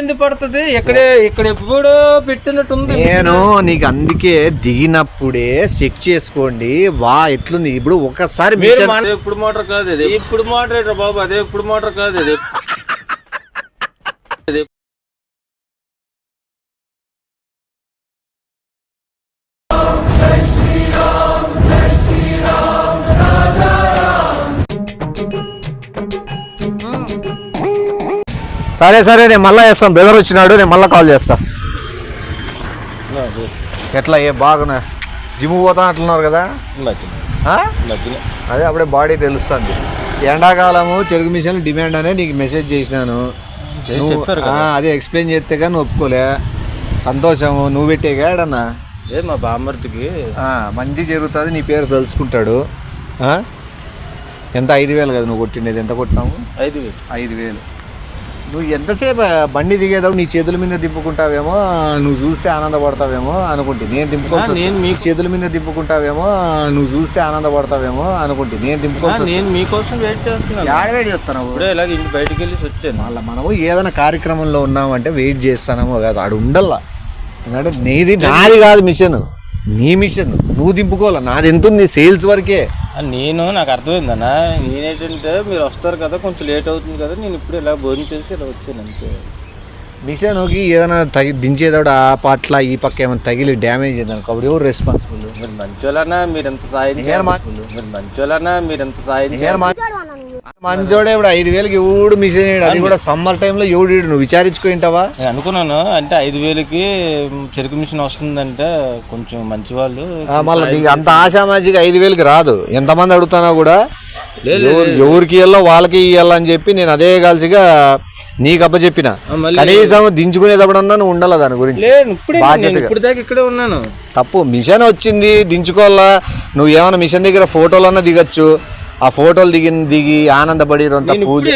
ఎందుకు పడుతుంది? ఇక్కడే ఇక్కడ ఎప్పుడో పెట్టినట్టుంది. నేను నీకు అందుకే దిగినప్పుడే చెక్ చేసుకోండి. వా ఎట్లుంది? ఇప్పుడు ఒకసారి ఇప్పుడు మోటార్ కాదు ఇది. ఇప్పుడు మోటార్ బాబు? అదే ఇప్పుడు మోటార్ కాదు ఇది. సరే సరే నేను మళ్ళీ చేస్తాను. బ్రదర్ వచ్చినాడు నేను మళ్ళీ కాల్ చేస్తా. ఎట్లా ఏ బాగున్నా? జిమ్ పోతా అంటున్నారు కదా? అదే అప్పుడే బాడీ తెలుస్తుంది. ఎండాకాలము చెరుకు మిషన్ డిమాండ్ అనే నీకు మెసేజ్ చేసినాను. అదే ఎక్స్ప్లెయిన్ చేస్తే కానీ ఒప్పుకోలే. సంతోషము నువ్వు పెట్టేగా ఏడన్నా? ఏ మా బామ్మర్తికి మంచి జరుగుతుంది నీ పేరు తెలుసుకుంటాడు? ఎంత? ఐదు వేలు కదా నువ్వు కొట్టిండేది. ఎంత కొట్టినావు? ఐదు వేలు. ఐదు వేలు. నువ్వు ఎంతసేపు బండి దిగేదావు నీ చేతుల మీద దింపుకుంటావేమో నువ్వు చూస్తే ఆనందపడతావేమో అనుకుంటే. నేను దింపుకోవచ్చు. నేను మీకు- చేతుల మీద దింపుకుంటావేమో నువ్వు చూస్తే ఆనందపడతావేమో అనుకుంటే. నేను దింపుకోవచ్చు. నేను మీకోసం వెయిట్ చేస్తున్నాను. ఆడవేడి చెప్తాను ఇప్పుడే ఇలాగ ఇంటి బయటికి వెళ్ళి వచ్చాను మళ్ళీ మనము ఏదైనా కార్యక్రమంలో ఉన్నామంటే వెయిట్ చేస్తానేమో కాదు. ఆడు ఉండల్లా. ఎందుకంటే నీది నాది కాదు మిషన్. నీ మిషన్. నువ్వు దింపుకోవాలి? నాది ఎంత ఉంది సేల్స్ వరకే. నేను నాకు అర్థమైందన్నా నేనేంటంటే మీరు వస్తారు కదా కొంచెం లేట్ అవుతుంది కదా నేను ఇప్పుడు ఇలా భోజనం చేసి ఇలా వచ్చాను అంతే. మిషన్కి ఏదైనా తగి దించేదాడు ఆ పట్ల ఈ పక్క ఏమైనా తగిలి డ్యామేజ్ అయింది అనుకో అప్పుడు ఎవరు రెస్పాన్సిబుల్ మీరు మంచోళ్ళనా మీరు ఎంత సాయం చేయాలి? మీరు మంచోళ్ళనా మీరు ఎంత సాయం చేయాలి? మంచోడే ఇప్పుడు ఐదు వేలకి ఎవడు మిషన్ వేయడు? అది కూడా సమ్మర్ టైంలో ఎవడు వీడు నువ్వు విచారించుకుంటావా నేను అనుకున్నాను అంటే ఐదు వేలకి చెరుకు మిషన్ వస్తుందంటే కొంచెం మంచి వాళ్ళు మళ్ళీ నీకు అంత ఆశామాజిగా ఐదు వేలకి రాదు. ఎంతమంది అడుగుతానా కూడా ఎవరు ఎవరికి ఇవ్వాలో వాళ్ళకి ఇవ్వాలని చెప్పి నేను అదే కలిసిగా నీకు అప్పచెప్పిన కనీసం దించుకునేటప్పుడన్నా నువ్వు ఉండాలి దాని గురించి? బాధ్యతగా. ఇక్కడే ఉన్నాను. తప్పు. మిషన్ వచ్చింది దించుకోవాలా? నువ్వు ఏమైనా మిషన్ దగ్గర ఫోటోలన్నా దిగచ్చు. ఆ ఫోటోలు దిగి దిగి ఆనందపడి పూజ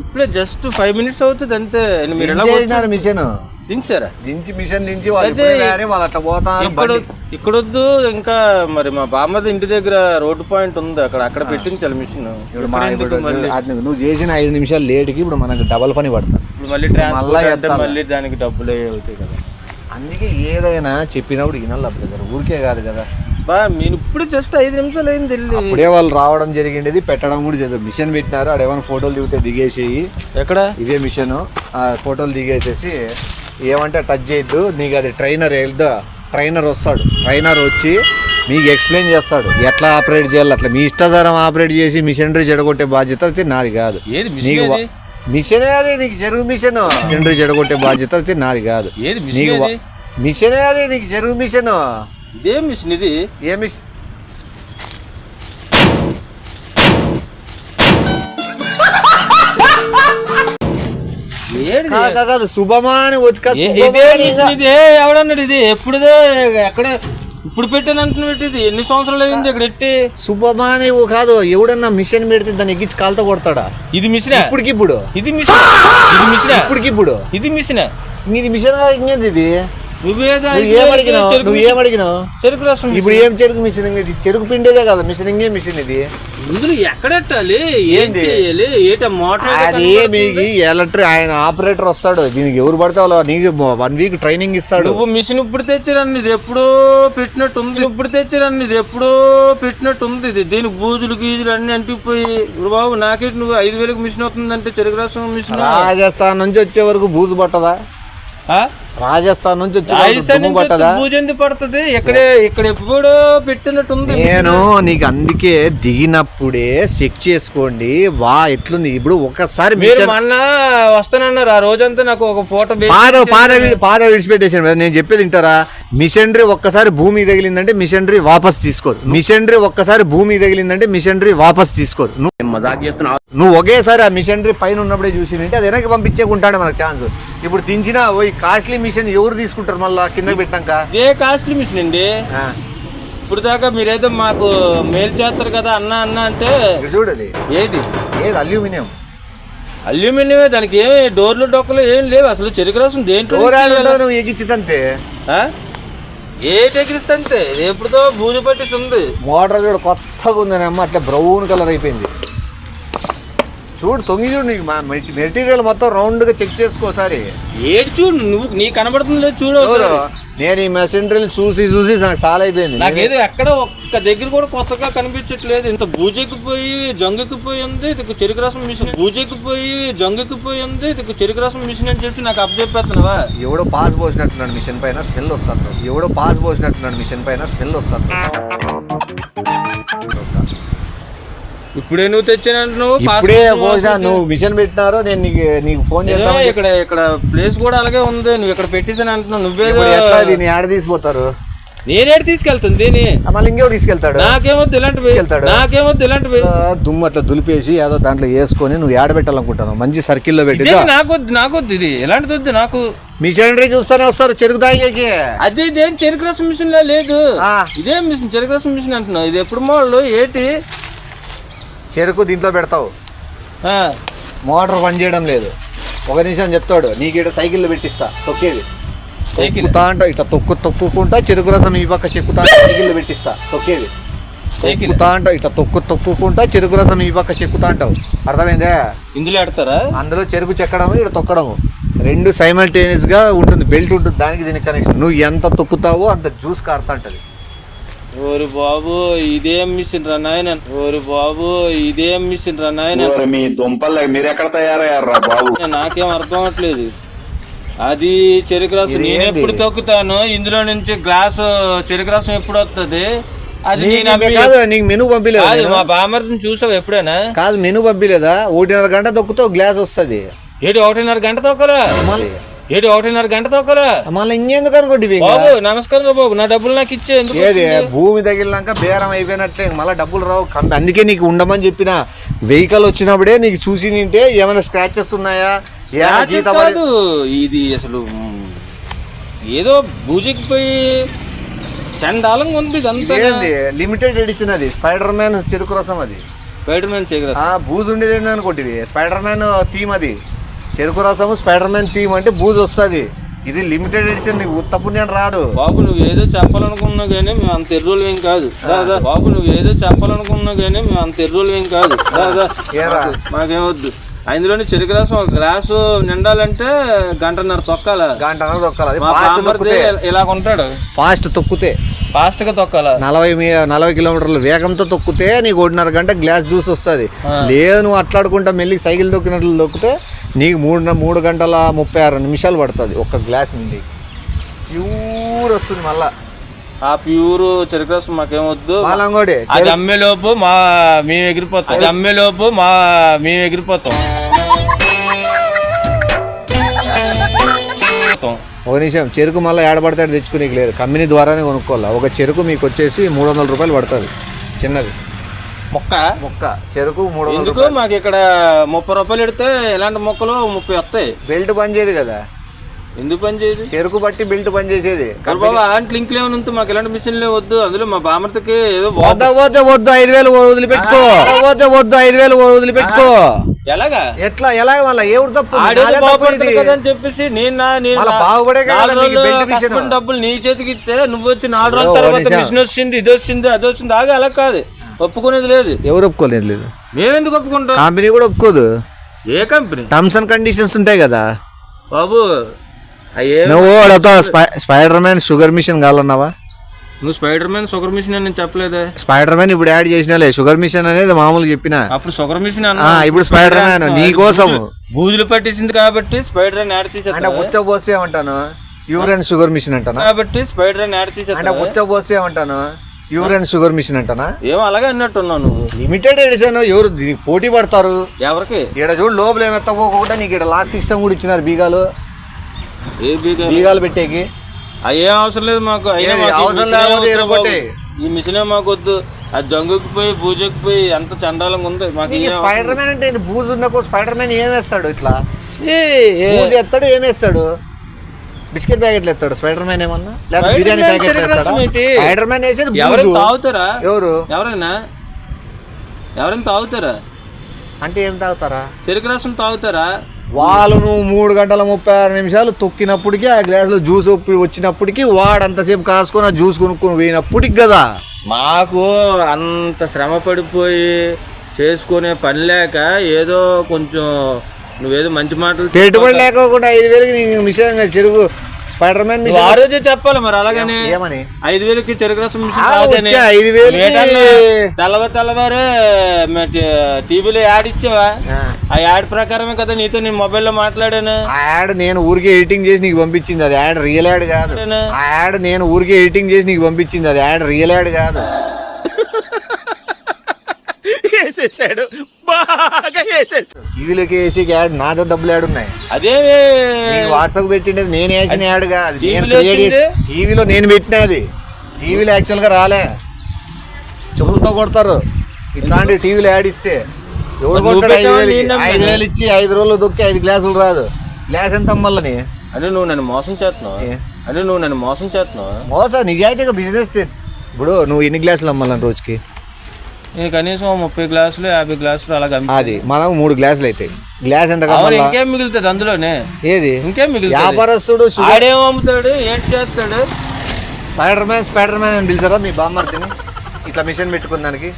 ఇప్పుడు జస్ట్ ఫైవ్ మినిట్స్ అవుతుంది అంతే. మీరు ఎలా మిషన్? దించారా? దించి మిషన్ దించి అయితే ఇప్పుడే వేరే వాళ్ళు అట్లా పోతారు ఇక్కడ ఇక్కడొద్దు ఇంకా మరి మా బామ్మది ఇంటి దగ్గర రోడ్డు పాయింట్ ఉంది అక్కడ అక్కడ పెట్టించాలి మిషన్. ఇప్పుడు మా ఇప్పుడు నువ్వు చేసిన ఐదు నిమిషాలు లేట్కి ఇప్పుడు మనకు డబల్ పని పడతాం. ఇప్పుడు మళ్ళీ మళ్ళా ట్రాన్స్పోర్ట్ దానికి డబ్బులు అవుతాయి కదా. అందుకే ఏదైనా చెప్పినప్పుడు వినాలి బ్రదర్ ఊరికే కాదు కదా. బా మీరు ఇప్పుడు జస్ట్ ఐదు నిమిషాలు అయింది అప్పుడే వాళ్ళు రావడం జరిగింది పెట్టడం కూడా జరిగింది. మిషన్ పెట్టినారు ఆడ ఏమైనా ఫోటోలు దిగితే దిగేసేయి. ఎక్కడ? ఇదే మిషన్. ఆ ఫోటోలు దిగేసేసి ఏమంటే టచ్ చేయొద్దు. నీకు అది ట్రైనర్ వెళ్దా ట్రైనర్ వస్తాడు. ట్రైనర్ వచ్చి మీకు ఎక్స్ప్లెయిన్ చేస్తాడు. ఎట్లా ఆపరేట్ చేయాలి అట్లా. మీ ఇష్టాధారం ఆపరేట్ చేసి మిషనరీ చెడగొట్టే బాధ్యత అయితే నాది కాదు. నీకు? మిషనే అది? నీకు చెరుగు మిషన్ మిషనరీ చెడగొట్టే బాధ్యత అయితే నాది కాదు. నీకు? మిషనే అది? నీకు చెరుగు మిషన్ ఇదే మిషన్ ఇది? ఏ మిషన్ కాదు, కాదు, శుభమా అని వచ్చి ఇదే ఇదే. ఎవడన్నాడు ఇది? ఎప్పుడుదే ఎక్కడ ఇప్పుడు పెట్టాను అంటున్నావు ఇది? ఎన్ని సంవత్సరాలు అయింది ఇక్కడ ఎట్టి? శుభమా అని కాదు. ఎవడన్నా మిషన్ పెడితే దాన్ని ఎక్కించి కాలుతో కొడతాడా? ఇది మిషన్. ఇప్పటికిప్పుడు. ఇది మిషన్ ఇది మిషన్. ఇప్పటికిప్పుడు. ఇది మిషన్. నీది మిషన్ ఇంకేంది ఇది? నువ్వు చెరుకు రసం ఇప్పుడు ఏం చెరుకు మిషన్ ఇది? చెరుకు పిండిలే కదా మిషన్ ఇంకే మిషన్ ఇది. ఇందులో ఎక్కడెట్టాలి ఏం? చేయాలి? ఏట మోటార్ అది మీకు ఎలక్ట్రిక్ ఆయన ఆపరేటర్ వస్తాడు. దీనికి ఎవరు పడితే వాళ్ళు నీకు వన్ వీక్ ట్రైనింగ్ ఇస్తాడు. నువ్వు మిషన్ ఇప్పుడు తెచ్చిరని ఇది ఎప్పుడో పెట్టినట్టు ఉంది. ఇప్పుడు తెచ్చిరని ఇది ఎప్పుడో పెట్టినట్టు ఉంది. ఇది దీనికి బూజులు గీజులు అన్ని అంటిపోయి. ఇప్పుడు బాబు నాకేంటి నువ్వు ఐదు వేలకు మిషన్ అవుతుందంటే చెరుకు రసం మిషన్. రాజస్థాన్ నుంచి వచ్చే వరకు బూజు పట్టదా? రాజస్థాన్ నుంచి రాజస్థాన్ నుంచి పడుతుంది. ఇక్కడే ఇక్కడ ఎప్పుడో పెట్టినట్టు ఉంది. నేను నీకు అందుకే దిగినప్పుడే చెక్ చేసుకోండి. వా ఎట్లుంది? ఇప్పుడు ఒకసారి మొన్న వస్తానన్నారు. ఆ రోజంతా నాకు ఒక పూట పాద పాద పాద విడిచిపెట్టేసాను కదా నేను చెప్పేది వింటారా? మిషనరీ ఒక్కసారి భూమి తగిలిందంటే మిషనరీ వాపస్ తీసుకోరు. మిషనరీ ఒక్కసారి భూమి తగిలిందంటే మిషనరీ వాపస్ తీసుకోరు. నువ్వు నువ్వు ఒకేసారి ఆ మిషనరీ పైన ఉన్నప్పుడే చూసిందంటే అది వెనక్కి పంపించేకుంటాడు మనకు ఛాన్స్ ఇప్పుడు దించిన ఓ ఈ కాస్ట్లీ మిషన్ ఎవరు తీసుకుంటారు మళ్ళా? కిందకి పెట్టాక ఇదే కాస్ట్లీ మిషన్ అండి. ఇప్పుడు దాకా మీరేదో మాకు మేలు చేస్తారు కదా అన్న అన్న అంటే ఇక్కడ చూడు అది. ఏంటి? ఏది? అల్యూమినియం. అల్యూమినియమే దానికి ఏమి డోర్లు డొక్కలు ఏం లేవు. అసలు చెరుకు రసం దేంట్లో నువ్వు ఎగిచ్చితంతే ఆ? ఏ టెక్కిరిస్తంతే ఎప్పుడుతో బూజు పట్టేసి ఉంది మోటార్ చూడు కొత్తగా ఉందని అమ్మ అట్లా బ్రౌన్ కలర్ అయిపోయింది. చూడు తొంగి చూడు నీకు మెటీరియల్ మొత్తం రౌండ్గా చెక్ చేసుకోసారి ఏడు చూడు నువ్వు నీకు కనబడుతుంది లేదు చూడు. నేను ఈ మెషినరీలు చూసి చూసి నాకు చాలా అయిపోయింది. నాకేదో ఎక్కడ ఒక్క దగ్గర కూడా కొత్తగా కనిపించట్లేదు. ఇంత బూజెక్కిపోయి జంగెక్కిపోయి ఉంది. ఇది చెరుకు రసం మిషన్. బూజెక్కిపోయి జంగెక్కిపోయి ఉంది. ఇది చెరుకు రసం మిషన్ అని చెప్పి నాకు అప్పచెప్పేస్తున్నావా ఎవడో పాస్ పోసినట్టున్నాడు మిషన్ పైన స్మెల్ వస్తుంది. ఎవడో పాస్ పోసినట్టున్నాడు మిషన్ పైన స్మెల్ వస్తుంది. ఇప్పుడే నువ్వు తెచ్చానంటే నువ్వు ఇప్పుడే పోసినా నువ్వు మిషన్ పెట్టినారో నేను నీకు నీకు ఫోన్ చేద్దాం ఇక్కడ ఇక్కడ ప్లేస్ కూడా అలాగే ఉంది. నువ్వు ఇక్కడ పెట్టేసాను అంటున్నావు. ఎట్లా దీన్ని ఆడ తీసిపోతారు నేనేడు తీసుకెళ్తాను? దీని మళ్ళీ ఇంకెవరు తీసుకెళ్తాడు? నాకేమొద్దు ఇలాంటివి. తీసుకెళ్తాడు. నాకేమొద్దు ఇలాంటివి. దుమ్ము అట్లా దులిపేసి ఏదో దాంట్లో వేసుకొని నువ్వు ఏడ పెట్టాలనుకుంటాను మంచి సర్కిల్లో పెట్టి నాకొద్దు నాకొద్దు ఇది. ఎలాంటిది వద్దు నాకు? మిషనరీ చూస్తానే వస్తారు చెరుకు తాగేకి అదే ఇదేం చెరుకు రసం మిషన్ లా లేదు. ఆ. ఇదేం మిషన్? చెరుకు రసం మిషన్ అంటున్నావు. ఇది ఎప్పుడు మోడల్? ఏటి? చెరుకు దీంట్లో పెడతావు. మోటార్ పని చేయడం లేదు. ఒక నిమిషం చెప్తాడు. నీకు ఇక్కడ సైకిల్లో పెట్టిస్తా. తొక్కేది. సైకిల్? తొక్కుతా అంట ఇట్లా తొక్కు తొక్కుకుంటా చెరుకు రసం ఈ పక్క చెక్కుతా సైకిల్లో పెట్టిస్తా. తొక్కేది. సైకిల్? తొక్కుతా అంట ఇట్లా తొక్కు తొక్కుకుంటా చెరుకు రసం ఈ పక్క చెక్కుతా అంటావు. అర్థమైందే? ఇందులో ఆడతారా? అందులో చెరుకు చెక్కడము ఇక్కడ తొక్కడము. రెండు సైమల్టేనియస్గా ఉంటుంది బెల్ట్ ఉంటుంది దానికి దీనికి కనెక్షన్ నువ్వు ఎంత తొక్కుతావో అంత జ్యూస్ కారుతా ఉంటది ఓరి బాబు ఇదేం మిషన్ రా నాయన. ఓరి బాబు ఇదేం మిషన్ రా నాయన. మీ దుంపలు మీరు ఎక్కడ తయారయ్యారా బాబు నాకేం అర్థం అవ్వట్లేదు అది చెరుకు రసం నేను? ఎప్పుడు తొక్కుతాను? ఇందులో నుంచి గ్లాస్ చెరుకు రసం ఎప్పుడు వస్తుంది అది కాదు నీకు మెను పంపిలేదా? మా చూసావు ఎప్పుడైనా? కాదు మెను పంపిలేదా? ఒకటిన్నర గంట తొక్కుతావు గ్లాస్ వస్తుంది. ఏడు ఒకటిన్నర గంట తొక్కలా? ఏడు ఒకటిన్నర గంట తొక్కలా మళ్ళీ ఇంకెందుకు అనుకోండి? బాబు నమస్కారం బాబు నా డబ్బులు నాకు ఇచ్చే ఏది? భూమి తగిలినాక బేరం అయిపోయినట్టే మళ్ళీ డబ్బులు రావు. అందుకే నీకు ఉండమని చెప్పిన వెహికల్ వచ్చినప్పుడే నీకు చూసి నింటే ఏమైనా స్క్రాచెస్ ఉన్నాయా? కాదు ఇది అసలు ఏదో బూజకి పోయి చండాలంగా ఉంది ఏంది లిమిటెడ్ ఎడిషన్ అది స్పైడర్ మ్యాన్ చెరుకు రసం అది. స్పైడర్ మ్యాన్ చేయగలరు ఆ బూజు ఉండేది ఏంది అనుకోండి స్పైడర్ మ్యాన్ థీమ్ అది. చెరుకు రసము స్పైడర్ మ్యాన్ థీమ్ అంటే బూజు వస్తుంది. ఇది లిమిటెడ్ ఎడిషన్ నీకు ఉత్తపు నేను రాదు. బాబు నువ్వు ఏదో చెప్పాలనుకున్నా కానీ మేము అంత ఎర్రోలు ఏం కాదు. బాబు నువ్వు ఏదో చెప్పాలనుకున్నా కానీ మేము అంత ఎర్రోలు ఏం కాదు. దా, దా. ఏరా? మాకు- మాకేమొద్దు అందులోని చెరుకు రసం ఒక గ్లాసు నిండాలంటే గంటన్నర తొక్కాల. గంట అన్నది తొక్కాలి ఫాస్ట్ ఇలాగ ఉంటాడు ఫాస్ట్ తొక్కితే. ఫాస్ట్గా తొక్కాల? నలభై మీ నలభై కిలోమీటర్ల వేగంతో తొక్కితే నీకు ఒకటిన్నర గంట గ్లాస్ జ్యూస్ వస్తుంది. లేదు నువ్వు అట్లాడుకుంటా మెల్లికి సైకిల్ తొక్కినట్లు తొక్కితే నీకు మూడు మూడు గంటల ముప్పై ఆరు నిమిషాలు పడుతుంది ఒక్క గ్లాస్ నిండి. ప్యూర్ వస్తుంది మళ్ళా. ఆ ప్యూర్ చెరుకు రసం మాకేమొద్దు. అది అమ్మేలోపు మా మేము ఎగిరిపోతాం. అది అమ్మేలోపు మా మేము ఎగిరిపోతాం. ఒక నిమిషం చెరుకు మళ్ళీ ఏడబడతాడు తెచ్చుకునేకి లేదు. కంపెనీ ద్వారానే కొనుక్కోవాలి? ఒక చెరుకు మీకు వచ్చేసి మూడు వందల రూపాయలు పడుతుంది చిన్నది. మొక్క? మొక్క చెరుకు మూడు వందల ఎందుకు మాకు ఇక్కడ ముప్పై రూపాయలు పెడితే ఇలాంటి మొక్కలు ముప్పై వస్తాయి. బెల్ట్ పని చేయదు కదా? ఎందుకు పని చేయదు? చెరుకు బట్టి బెల్ట్ పని చేసేది. బాబు అలాంటి ఏమైనా ఉంటే మాకు ఎలాంటి మిషన్లే వద్దు. అందులో మా బామర్తకి ఏదో వద్ద వద్ద వద్దు ఐదు వేలు వదిలిపెట్టుకో. వద్ద వద్దు ఐదు వేలు వదిలిపెట్టుకో. ఎలాగా? ఎట్లా ఎలా మళ్ళీ? ఎవరు తప్పు? అని చెప్పేసి నేను నేను మిషన్. డబ్బులు నీ చేతికి ఇస్తే నువ్వు వచ్చి నాలుగు రోజుల తర్వాత. మిషన్ వచ్చింది ఇది వచ్చింది అది వచ్చింది. ఆగా అలా కాదు. ఒప్పుకునేది లేదు. ఎవరు ఒప్పుకోలేదు లేదు. మేమెందుకు ఒప్పుకుంటాం? కంపెనీ కూడా ఒప్పుకోదు. ఏ కంపెనీ? టర్మ్స్ అండ్ కండిషన్స్ ఉంటాయి కదా. బాబు నువ్వు వాడతా స్పైడర్ మ్యాన్ షుగర్ మిషన్ కావాలన్నావా? నువ్వు స్పైడర్ మ్యాన్ షుగర్ మిషన్ అని నేను చెప్పలేదే. స్పైడర్ మ్యాన్ ఇప్పుడు యాడ్ చేసినాలే. షుగర్ మిషన్ అనేది మామూలుగా చెప్పిన. అప్పుడు షుగర్ మిషన్ ఇప్పుడు స్పైడర్ మ్యాన్ నీ కోసం బూజులు పట్టేసింది కాబట్టి స్పైడర్ అని యాడ్ అంటే తీసేస్తా ఉచ్చ పోస్తే ఏమంటాను? యూరన్ షుగర్ మిషన్ అంటానా? కాబట్టి స్పైడర్ అని యాడ్ అంటే తీసేస్తా ఉచ్చ పోస్తే ఏమంటాను? యూరన్ షుగర్ మిషన్ అంటానా? ఏమో అలాగే అన్నట్టున్నావు నువ్వు. లిమిటెడ్ ఎడిషన్ ఎవరు దీనికి పోటీ పడతారు? ఎవరికి? ఇక్కడ చూడు లోపల ఏమెత్తపోకుండా నీకు ఇక్కడ లాక్ సిస్టమ్ కూడా ఇచ్చినారు బీగాలు. బీగాలు? పెట్టేకి. అయ్యేం అవసరం లేదు మాకు అవసరం మిషనే లేకపోతే. ఈ మిషనే మాకు వద్దు. అది జంగుకి పోయి పూజకి పోయి ఎంత చండాలంగా ఉంది మాకు స్పైడర్ మ్యాన్ అంటే ఇది బూజు ఉన్నకు స్పైడర్ మ్యాన్ ఏం వేస్తాడు ఇట్లా? బూజు ఎత్తాడు ఏం వేస్తాడు? బిస్కెట్ ప్యాకెట్లు ఎత్తాడు స్పైడర్ మ్యాన్ ఏమన్నా లేదా బిర్యానీ ప్యాకెట్ వేస్తాడా? స్పైడర్ మ్యాన్ వేసేది ఎవరైనా బూజు తాగుతారా? ఎవరు? ఎవరైనా? ఎవరైనా తాగుతారా? అంటే ఏం తాగుతారా? చెరుకు రసం తాగుతారా? వాళ్ళు నువ్వు మూడు గంటల ముప్పై ఆరు నిమిషాలు తొక్కినప్పటికీ ఆ గ్లాసులో జ్యూస్ వచ్చినప్పటికీ వాడు అంతసేపు కాసుకొని ఆ జ్యూస్ కొనుక్కొని పోయినప్పటికి కదా మాకు అంత శ్రమ పడిపోయి చేసుకునే పని లేక ఏదో కొంచెం నువ్వేదో మంచి మాటలు పెట్టుబడి లేకోకుండా ఐదు వేలకి నీకు మిషన్ చెరుకు స్పైడర్ మ్యాన్ నువ్వు ఆ మిషన్ రోజే చెప్పాలి మరి అలాగని ఏమని? ఐదు వేలకి చెరుకు రసం మిషన్ ఐదు ఏటన్నా తెల్లవ తెల్లవారు టీవీలో యాడ్ ఇచ్చావా? ఆ. యాడ్ ప్రకారమే కదా నీతో నేను మొబైల్లో మాట్లాడాను. ఆ యాడ్ నేను ఊరికే ఎడిటింగ్ చేసి నీకు పంపించింది అది యాడ్ రియల్ యాడ్ కాదు? ఆ యాడ్ నేను ఊరికే ఎడిటింగ్ చేసి నీకు పంపించింది అది యాడ్ రియల్ యాడ్ కాదు. వేసేసాడు బాగా వేసేసాడు టీవీలోకి వేసి యాడ్ నాతో డబ్బులు యాడ్ ఉన్నాయి. అదే వాట్సాప్ పెట్టిండేది నేను వేసిన యాడ్ కాదు నేను టీవీలో నేను పెట్టినది టీవీలో యాక్చువల్గా రాలే. చెప్పులతో కొడతారు. ఇట్లాంటి టీవీలో యాడ్ ఇస్తే ఎవడు నువ్వు కొట్టాడు? ఐదు నమ్మాను. ఐదు వేలు ఇచ్చి ఐదు రోజులు దొక్కి ఐదు గ్లాసులు రాదు. గ్లాస్ ఎంత అమ్మల్లని అని నువ్వు నన్ను మోసం చేస్తున్నావు? అని నువ్వు నన్ను మోసం చేస్తున్నావు? మోస నిజాయితీగా బిజినెస్ ఇప్పుడు నువ్వు ఎన్ని గ్లాసులు అమ్మాలని రోజుకి? కనీసం ముప్పై గ్లాసులు యాభై గ్లాసులు అలా అమ్మి- అది మనం మూడు గ్లాసులు అవుతాయి గ్లాస్ ఎంత కమ్మాలా ఇంకేం మిగులుతుంది అందులోనే? ఏది? ఇంకేం మిగులుతుంది? వ్యాపారస్తుడు ఆడేం అమ్ముతాడు? ఏంటి చేస్తాడు? స్పైడర్ మ్యాన్ స్పైడర్ మ్యాన్ అని పిలిచారా మీ బామ్మర్తిని ఇట్లా మిషన్ పెట్టుకున్న దానికి?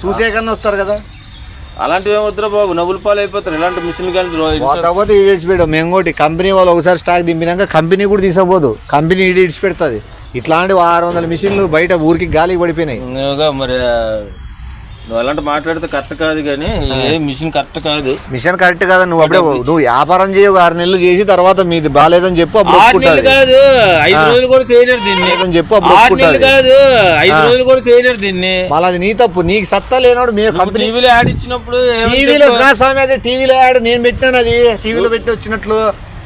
చూసే కన్నా వస్తారు కదా. అలాంటివి ఏం వద్దురా బాబు? నవ్వుల పాలు అయిపోతారు. ఇలాంటి మిషన్ కానీ పోతే ఈడిచి పెట్టాం మెంగోటి కంపెనీ వాళ్ళు ఒకసారి స్టాక్ దింపినాక కంపెనీ కూడా తీసుకోపోదు కంపెనీ ఈడి ఇడిచి పెడుతుంది ఇట్లాంటి ఆరు వందల మిషన్లు బయట ఊరికి గాలికి పడిపోయినాయి. మరి నువ్వు అలాంటి మాట్లాడితే కరెక్ట్ కాదు కానీ ఏ మిషన్ కరెక్ట్ కాదు. మిషన్ కరెక్ట్ కదా నువ్వు అప్పుడే నువ్వు వ్యాపారం చేయి ఆరు నెలలు చేసి తర్వాత మీది బాగాలేదని చెప్పు అప్పుడు కాదు ఐదు రోజులు కూడా చేయలేరు దీన్ని. లేదని చెప్పు అప్పుడు కాదు ఐదు రోజులు కూడా చేయలేరు దీన్ని. మళ్ళీ అది నీ తప్పు నీకు సత్తా లేనోడు నువ్వు కంపెనీ టీవీలో యాడ్ ఇచ్చినప్పుడు టీవీలో? నా స్వామి అది టీవీలో యాడ్ నేను పెట్టాను అది టీవీలో పెట్టి వచ్చినట్లు.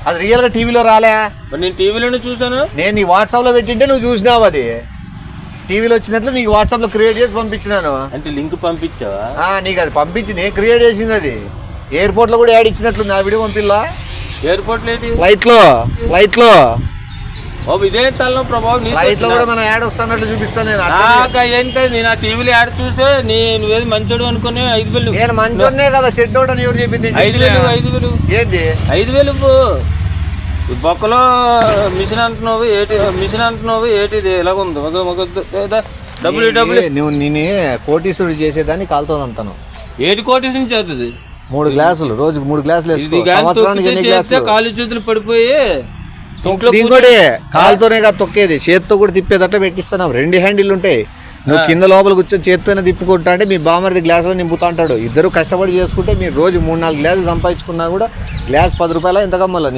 అది రియల్గా టీవీలో రాలే. నేను టీవీలోనే చూసాను నేను నీ వాట్సాప్లో పెట్టింటే నువ్వు చూసినావు అది. టీవీలో వచ్చినట్లు నీకు వాట్సాప్లో క్రియేట్ చేసి పంపించినాను. అంటే లింక్ పంపించావా? ఆ, నీకు అది పంపించి నేను క్రియేట్ చేసింది అది. ఎయిర్పోర్ట్లో కూడా యాడ్ ఇచ్చినట్లు నా వీడియో పంపిల్లా? ఎయిర్పోర్ట్ లేటి ఫ్లైట్లో ఫ్లైట్లో బాబు ఇదే తల్ల ప్రభావం ఫ్లైట్లో? కూడా మన యాడ్ వస్తున్నట్లు చూపిస్తాను నేను. నాకు ఏంటో నేను ఆ టీవీలో యాడ్ చూసే నీ నువ్వేది మంచోడు అనుకుని ఐదు వేలు నేను మంచోన్నే కదా షెడ్ అవుట్ అని ఎవరు చెప్పింది? నేను ఐదు వేలు? ఐదు వేలు. ఏంది? ఐదు వేలు. ఈ బొక్కలో మిషన్ అంటున్నావు ఏటి మిషన్ అంటున్నావు ఏటి ఇది ఇలాగ ఉంది ఒక ఒక ఏదా? డబ్బులు డబ్బులు ఏ, నువ్వు నేను కోటీశ్వరుడు చేసేదాన్ని కాలుతుంది అంతాను ఏటి కోటేషన్ చేస్తుంది మూడు గ్లాసులు రోజు మూడు గ్లాసులు వేసుకో. సంవత్సరానికి ఎన్ని గ్లాసులు? కాలు చేతులు పడిపోయి ఇంకోటి కాలుతోనే కాదు తొక్కేది. చేత్తో కూడా తిప్పేదట్లా పెట్టిస్తున్నాం. రెండు హ్యాండిల్ ఉంటాయి. నువ్వు కింద లోపల కూర్చొని చేత్తోనే తిప్పుకుంటా అంటే మీ బామరిది గ్లాసులో నింపుతా అంటాడు. ఇద్దరు కష్టపడి చేసుకుంటే మీరు రోజు మూడు నాలుగు గ్లాసులు సంపాదించుకున్నా కూడా గ్లాస్ పది రూపాయల ఎంత కమ్మాల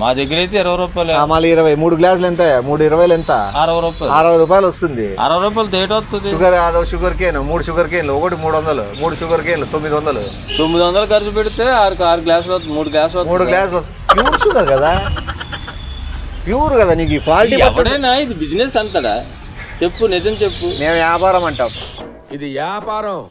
మా దగ్గర అయితే ఇరవై రూపాయలు. మళ్ళీ ఇరవై. మూడు గ్లాసులు ఎంత? మూడు ఇరవైలు ఎంత? అరవై రూపాయలు. అరవై రూపాయలు వస్తుంది. అరవై రూపాయలు తేట వస్తుంది. షుగర్ అదో షుగర్ కేన్ మూడు షుగర్ కేన్లు ఒకటి మూడు వందలు మూడు షుగర్ కేన్లు తొమ్మిది వందలు. తొమ్మిది వందలు ఖర్చు పెడితే ఆరు ఆరు గ్లాసులు వస్తుంది మూడు గ్లాసులు మూడు వస్తుంది. గ్లాసులు. ప్యూర్ షుగర్ కదా? ప్యూర్ కదా నీకు ఈ క్వాలిటీ ఎవడైనా ఇది బిజినెస్ అంతడా? చెప్పు నిజం చెప్పు. మేము వ్యాపారం అంటాం. ఇది వ్యాపారం.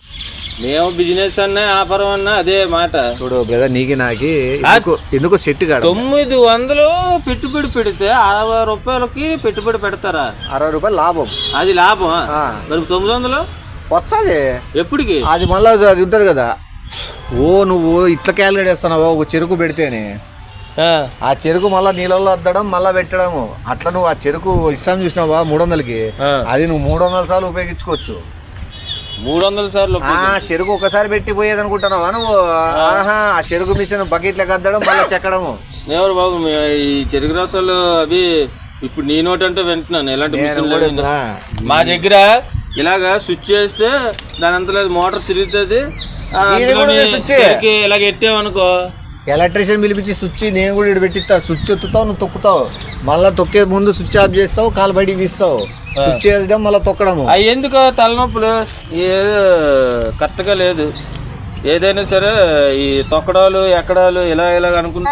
మేము బిజినెస్ అన్నా వ్యాపారం అన్నా అదే మాట. చూడు బ్రదర్ నీకి నాకి ఎందుకు ఎందుకు సెట్ కాడు? తొమ్మిది వందలు పెట్టుబడి పెడితే అరవై రూపాయలకి పెట్టుబడి పెడతారా? అరవై రూపాయలు లాభం. అది లాభం. మరి తొమ్మిది వందలు? వస్తుంది. ఎప్పటికి? అది మళ్ళీ అది ఉంటుంది కదా. ఓ నువ్వు ఇట్లా క్యాలిక్యులేట్ చేస్తున్నావా? ఒక చెరుకు పెడితేనే. ఆ, చెరుకు మళ్ళీ నీళ్ళల్లో అద్దడం మళ్ళీ పెట్టడము. అట్లా నువ్వు ఆ చెరుకు ఇస్తాను చూసినావా మూడు వందలకి. అది నువ్వు మూడు వందల సార్లు ఉపయోగించుకోవచ్చు. మూడు వందల సార్లు ఆ చెరుకు ఒకసారి పెట్టి పోయేది అనుకుంటున్నావా నువ్వు ఆహా ఆ చెరుకు మిషన్ బకెట్లకు అద్దడం మళ్ళీ చెక్కడము. ఎవరు బాబు ఈ చెరుకు రసాలు అవి ఇప్పుడు నీ నోటి అంటే వింటున్నాను. ఎలాంటి మా దగ్గర ఇలాగా స్విచ్ చేస్తే దాని అంతలో మోటార్ తిరుగుతుంది. ఇలాగ ఎట్టామనుకో ఎలక్ట్రీషియన్ పిలిపించి స్విచ్ నేను కూడా ఇక్కడ పెట్టిస్తా. స్విచ్ ఎత్తుతావు నువ్వు తొక్కుతావు. మళ్ళీ తొక్కే ముందు స్విచ్ ఆఫ్ చేస్తావు కాలు బయటికి తీస్తావు. స్విచ్ వేయడం మళ్ళీ తొక్కడము. అవి ఎందుకు తలనొప్పులు? ఏదో కరెక్ట్గా లేదు. ఏదైనా సరే ఈ తొక్కడాలు ఎక్కడాలు ఇలా ఇలా అనుకుంటా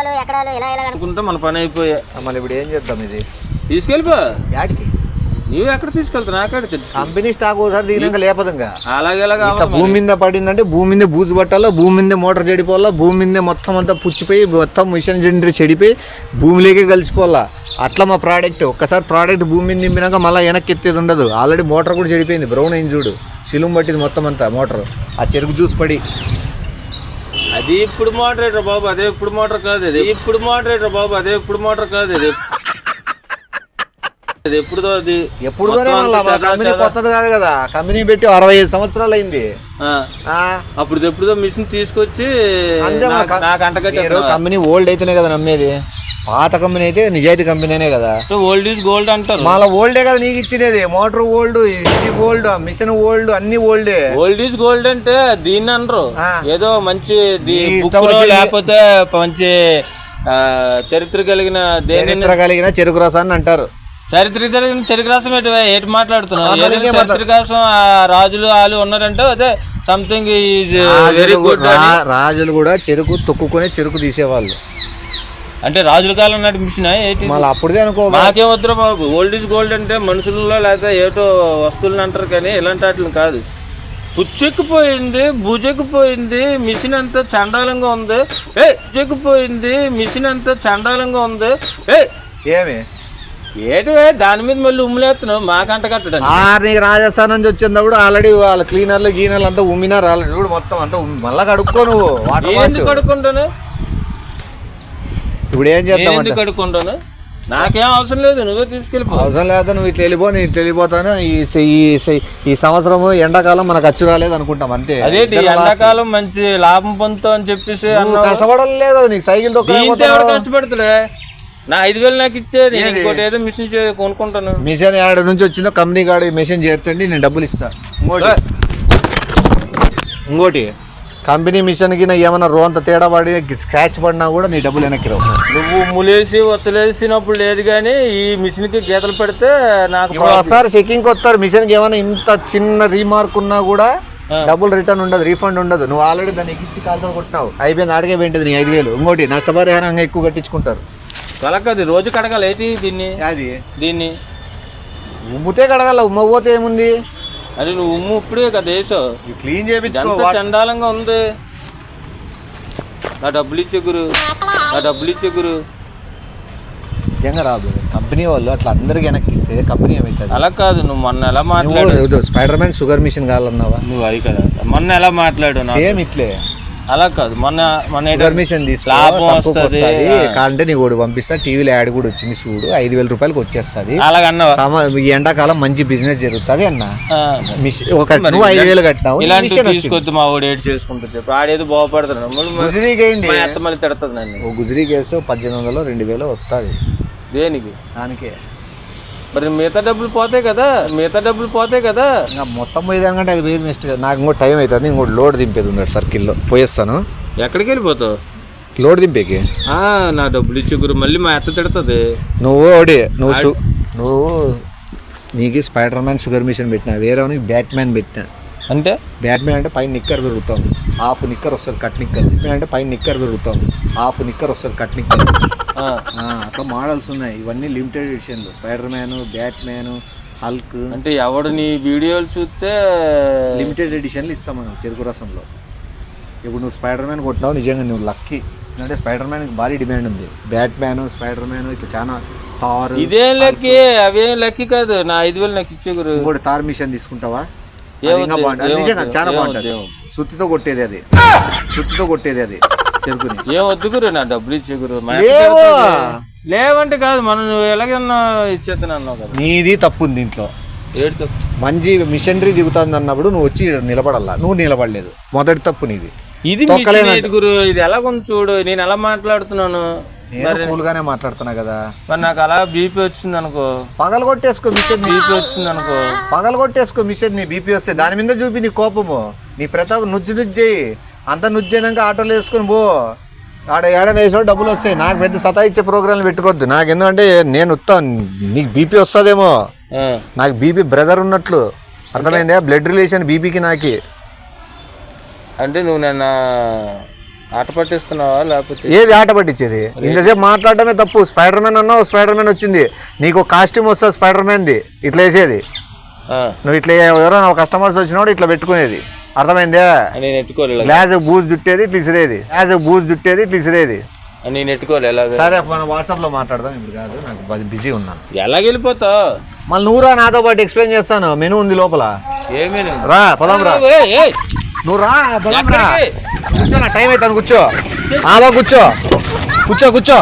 అనుకుంటే మన పని అయిపోయా. మళ్ళీ ఇప్పుడు ఏం చేద్దాం ఇది? తీసుకెళ్ళిపో. యాడికి? నువ్వు ఎక్కడ తీసుకెళ్తావు నాకాడ తెలుసు కంపెనీ స్టాక్ ఒకసారి దిగినాక లేపదు ఇంకా అలాగే భూమి మీద పడిందంటే భూమి మీద బూజు పట్టాలో భూమి మీదే మోటార్ చెడిపోవాలా భూమి మీదే మొత్తం అంతా పుచ్చిపోయి మొత్తం మిషన్ జనరేటర్ చెడిపోయి భూమిలోకే కలిసిపోవాలా? అట్లా మా ప్రోడక్ట్ ఒక్కసారి ప్రోడక్ట్ భూమి మీద నింపినాక మళ్ళీ వెనక్కి ఎత్తేది ఉండదు. ఆల్రెడీ మోటార్ కూడా చెడిపోయింది. బ్రౌన్ అయింది చూడు. సిలుం పట్టింది మొత్తం అంతా మోటార్. ఆ చెరుకు జ్యూస్ పడి. అది ఇప్పుడు మోడరేటర్ బాబు అదే ఇప్పుడు మోటార్ కాదు అది ఇప్పుడు మోడరేటర్ బాబు అదే ఇప్పుడు మోటార్ కాదు అది ఎప్పుడుదో అది మళ్ళా కంపెనీ. కొత్తది కాదు కదా. కంపెనీ పెట్టి అరవై ఐదు సంవత్సరాలు అయింది. అప్పుడు ఎప్పుడుదో మిషన్ తీసుకొచ్చి అంతే నాకు- కం- నాకు అంటగట్టి మీరు కంపెనీ ఓల్డ్ అయితేనే కదా నమ్మేది. పాత కంపెనీ అయితే నిజాయితీ కంపెనీనే కదా. ఓల్డ్ ఈజ్ గోల్డ్ అంటారు. మళ్ళా ఓల్డే కదా నీకు ఇచ్చినది. మోటార్ ఓల్డ్ ఇది ఓల్డ్ మిషన్ ఓల్డ్ అన్ని ఓల్డే. ఓల్డ్ ఈజ్ గోల్డ్ అంటే దీన్ని అనరు. ఆ. ఏదో మంచి ది- ఇష్టం వచ్చింది. లేకపోతే మంచి ఆ, చరిత్ర కలిగిన దేని చరిత్ర కలిగిన చెరుకు రసాన్ని అంటారు. చరిత్ర కలిగిన చరిత్ర రాసం ఏంటి భయ్? ఏంటి మాట్లాడుతున్నావు ఆ, కోసం రాజులు వాళ్ళు ఉన్నారంటే అదే సంథింగ్ ఈజ్ వెరీ రాజులు గుడ్ రాజులు కూడా చెరుకు తొక్కుకొని చెరుకు తీసేవాళ్ళు. అంటే రాజుల కాలం నాటి మిషన్ మళ్ళీ అప్పుడుదే అనుకో మాకేం వద్దురా బాబు? ఓల్డ్ ఈజ్ గోల్డ్ అంటే మనుషుల్లో లేకపోతే ఏటో వస్తువులను అంటారు కానీ ఇలాంటి వాటిని కాదు. పుచ్చెక్కిపోయింది భుజెక్కిపోయింది మిషన్ అంతా చండాలంగా ఉంది. ఏ పుచ్చెక్కిపోయింది మిషన్ అంతా చండాలంగా ఉంది. ఏ ఏమి? ఏటివే దాని మీద మళ్ళీ ఉమ్ములేస్తున్నావు మాకంట కట్టడానికి. ఆ నీకు రాజస్థాన్ నుంచి వచ్చినప్పుడు ఆల్రెడీ వాళ్ళ క్లీనర్లు గీనర్లు అంతా ఉమ్మినారు. ఆల్రెడీ చూడు మొత్తం అంతా ఉమ్మి- మళ్ళా కడుక్కో నువ్వు వాటర్ నేను వాష్ ఎందుకు కడుక్కుంటాను? ఇప్పుడు ఏం నేను చేస్తామంటే ఎందుకు కడుక్కుంటాను? నాకేం అవసరం లేదు నువ్వే తీసుకెళ్ళిపో. అవసరం లేదా నువ్వు ఇట్లా వెళ్ళిపో నేను ఇట్లా వెళ్ళిపోతాను. ఈ స- ఈ స- ఈ సంవత్సరము ఎండాకాలం మనకు అచ్చు రాలేదు అనుకుంటాం అంతే. అదేంటి ఇద్దరం లాస్. ఎండాకాలం మంచి లాభం పొందుతావు అని చెప్పేసి నువ్వు అన్నావు. కష్టపడడం లేదు నీకు సైకిల్ దీంతో ఎవరు కష్టపడతలే నా ఐదు వేలు నాకు ఇచ్చే నేను? ఇంకోటి ఏదో మిషన్ కొనుక్కుంటాను. మిషన్ ఏడు నుంచి వచ్చిందో కంపెనీ కాడ మిషన్ చేర్చండి నేను డబ్బులు ఇస్తా. ఇంకోటి? ఇంకోటి? కంపెనీ మిషన్కి ఏమైనా రోంత తేడా పడి స్క్రాచ్ పడినా కూడా నీ డబ్బులు వెనక్కి రావు. నువ్వు ములేసి వచ్చలేసినప్పుడు లేదు కానీ ఈ మిషన్కి గీతలు పెడితే నాకు ఒకసారి చెకింగ్ వస్తారు మిషన్కి ఏమైనా ఇంత చిన్న రీమార్క్ ఉన్నా కూడా డబ్బులు రిటర్న్ ఉండదు రీఫండ్ ఉండదు. నువ్వు ఆల్రెడీ దాన్ని ఎక్కించి కాలుతో కొట్టినావు. అయిపోయింది ఆడికే పోయింది నీ ఐదు వేలు. ఇంకోటి నష్టపరిహారంగా ఎక్కువ కట్టించుకుంటారు. కలకది రోజు కడగాలి ఏంటి దీన్ని? అది. దీన్ని? ఉమ్ముతే కడగల ఉమ్మపోతే ఏముంది? అది నువ్వు ఉమ్ము ఇప్పుడే కదా వేసావు క్లీన్ చేయించుకో చండాలంగా ఉంది? నా డబ్బులు ఇచ్చే గురు. నా డబ్బులు ఇచ్చే గురు. నిజంగా రాదు కంపెనీ వాళ్ళు అట్లా అందరికి వెనక్కి ఇస్తే కంపెనీ ఏమవుతుంది అలా కాదు నువ్వు మొన్న ఎలా మాట్లాడు స్పైడర్ మ్యాన్ షుగర్ మిషన్ కావాలన్నావా నువ్వు అది కదా. మొన్న ఎలా మాట్లాడు? సేమ్ ఇట్లే. అలా కాదు. మొన్న మొన్న ఏంటో షుగర్ మిషన్ తీసుకో లాభం తక్కువకి వస్తుంది. వస్తుంది కాంటే నీ కూడా పంపిస్తా టీవీలో యాడ్ కూడా వచ్చింది చూడు ఐదు వేల రూపాయలకి వచ్చేస్తుంది. ఈ ఎండాకాలం మంచి బిజినెస్ జరుగుతుంది అన్న. ఒక నువ్వు ఐదు ఇలాంటి- వేలు కట్టినావు. తీసుకొద్దు మా వాడు ఏడు చేసుకుంటా చెప్పు. ఆడేదో బాగుపడుతున్నాడు. గుజరీకి ఏంటి అత్త మళ్ళీ తిడుతుంది నన్ను. ఓ గుజరీకి వేస్తే పద్దెనిమిది వందలు రెండు వేలు వస్తుంది. దేనికి? దానికే. మరి మిగతా డబ్బులు పోతాయి కదా మిగతా డబ్బులు పోతాయి కదా. ఇంకా మొత్తం పోయేదానికంటే అది వేరు మిస్ట్ కదా. నాకు ఇంకో టైం అవుతుంది ఇంకోటి లోడ్ దింపేది ఉంది సర్కిల్లో. పోయేస్తాను. ఎక్కడికి వెళ్ళిపోతావు? లోడ్ దింపేకి. ఆ, నా డబ్బులు ఇచ్చే గురు మళ్ళీ మా అత్త తిడుతుంది. నువ్వు ఒకటి నువ్వు సు- నువ్వు నీకు స్పైడర్ మ్యాన్ షుగర్ మిషన్ పెట్టినా వేరే బ్యాట్ మ్యాన్ పెట్టినా. అంటే? బ్యాట్ మ్యాన్ అంటే పైన నిక్కర్ దొరుకుతాం హాఫ్ నిక్కర్ వస్తుంది కట్ నిక్కర్. అంటే పైన నిక్కర్ దొరుకుతాం హాఫ్ నిక్కర్ వస్తుంది కట్ నిక్కర్. అట్లా మోడల్స్ ఉన్నాయి. ఇవన్నీ limited ఎడిషన్లు Spider Man Bat Man Hulk అంటే ఎవడు నీ వీడియోలు చూస్తే లిమిటెడ్ ఎడిషన్లు ఇస్తాం మనం చెరుకు రసంలో. ఇప్పుడు నువ్వు స్పైడర్ మ్యాన్ కొట్టినావు నిజంగా నువ్వు లక్కీ అంటే స్పైడర్ మ్యాన్ భారీ డిమాండ్ ఉంది. బ్యాట్ మ్యాన్ స్పైడర్ మ్యాన్ ఇట్లా చాలా తార్ ఇదేం లక్కీ? అవేం లక్కీ కాదు. నా ఐదు వేలు నాకు ఇచ్చే గురు. ఇంకోటి తార్ మిషన్ తీసుకుంటావా? నిజంగా చాలా బాగుంటుంది. సుత్తితో కొట్టేది అది. సుత్తితో కొట్టేది అది. చెరుకుని. ఏం వద్దు గురు నా డబ్బులు ఇచ్చే గురు. లేవు. లేవంటే కాదు మనం నువ్వు ఎలాగన్నా ఇచ్చేస్తాను అన్నావు కదా. నీది తప్పు ఉంది దీంట్లో మంచి మిషనరీ దిగుతుంది అన్నప్పుడు నువ్వు వచ్చి నిలబడాలా నువ్వు నిలబడలేదు. మొదటి తప్పు నీది. ఇది. మిషన్ గురు? ఇది ఎలా కొంచెం చూడు. నేను ఎలా మాట్లాడుతున్నాను? నేను కూల్గానే మాట్లాడుతున్నా కదా. మరి నాకు అలా బీపీ వచ్చింది అనుకో. పగల కొట్టేసుకో మిషన్ బీపీ వచ్చింది అనుకో. పగల కొట్టేసుకో మిషన్ నీ. బీపీ వస్తే దాని మీద చూపి నీ కోపము. నీ ప్రతాప్ నుజ్జు నుజ్జేయి అంత నుజ్జైనాక ఆటోలు వేసుకొని పో. ఆడ ఏడన వేసినా డబ్బులు వస్తాయి. నాకు పెద్ద సతా ఇచ్చే ప్రోగ్రాంలు పెట్టుకోవద్దు. నాకు ఎందుకంటే నేను వస్తాను నీకు బీపీ వస్తుందేమో. నాకు బీపీ బ్రదర్ ఉన్నట్లు. అర్థమైందా? బ్లడ్ రిలేషన్ బీపీకి నాకి. అంటే నువ్వు నన్ను ఆట పట్టిస్తున్నావా లేకపోతే? ఏది ఆట పట్టించేది? ఇంతసేపు మాట్లాడటమే తప్పు. స్పైడర్ మ్యాన్ అన్నావు స్పైడర్ మ్యాన్ వచ్చింది. నీకు కాస్ట్యూమ్ వస్తుంది స్పైడర్ మ్యాన్ది ఇట్లా వేసేది. నువ్వు ఇట్లా ఎవరైనా కస్టమర్స్ వచ్చినప్పుడు ఇట్లా పెట్టుకునేది. అర్థమైందా? నేను ఎట్టుకోలేదు గ్లాస్ బూజ్ జుట్టేది ఇట్లా ఇసిరేది గ్లాస్ బూజ్ జుట్టేది ఇట్లా ఇసిరేది నేను ఎట్టుకోలే సరే మనం వాట్సాప్లో మాట్లాడదాం ఇప్పుడు కాదు. నాకు బిజీ ఉన్నాను. ఎలాగెళ్ళిపోతావు మళ్ళీ నాతో పాటు ఎక్స్ప్లెయిన్ చేస్తాను. మెనూ ఉంది లోపల. రా పొలం నువ్వు రా పొలం రా. ఎక్కడికి? కూర్చో నా టైం అవుతాను కూర్చో. ఆవా కూర్చో. కూర్చో కూర్చో.